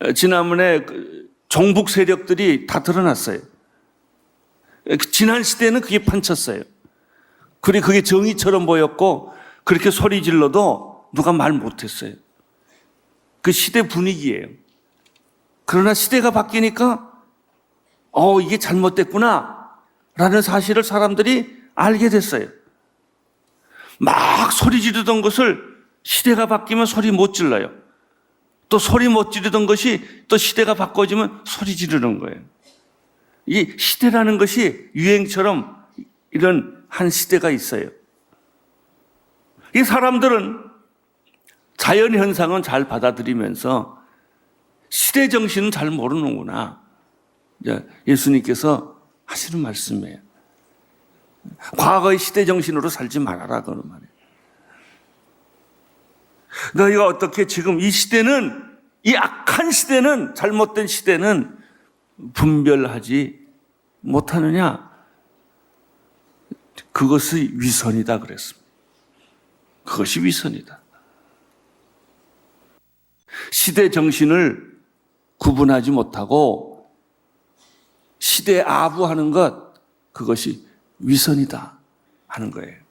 어, 지난번에 그 종북 세력들이 다 드러났어요. 그 지난 시대는 그게 판쳤어요. 그리 그게 정의처럼 보였고 그렇게 소리 질러도 누가 말 못했어요. 그 시대 분위기예요. 그러나 시대가 바뀌니까 어 이게 잘못됐구나라는 사실을 사람들이 알게 됐어요. 막 소리 지르던 것을 시대가 바뀌면 소리 못 질러요. 또 소리 못 지르던 것이 또 시대가 바꿔지면 소리 지르는 거예요. 이 시대라는 것이 유행처럼 이런 한 시대가 있어요. 이 사람들은 자연 현상은 잘 받아들이면서 시대 정신은 잘 모르는구나. 예수님께서 하시는 말씀이에요. 과거의 시대 정신으로 살지 말아라 그런 말이에요. 너희가 어떻게 지금 이 시대는 이 악한 시대는 잘못된 시대는 분별하지 못하느냐? 그것이 위선이다 그랬습니다. 그것이 위선이다. 시대 정신을 구분하지 못하고 시대에 아부하는 것 그것이 위선이다 하는 거예요.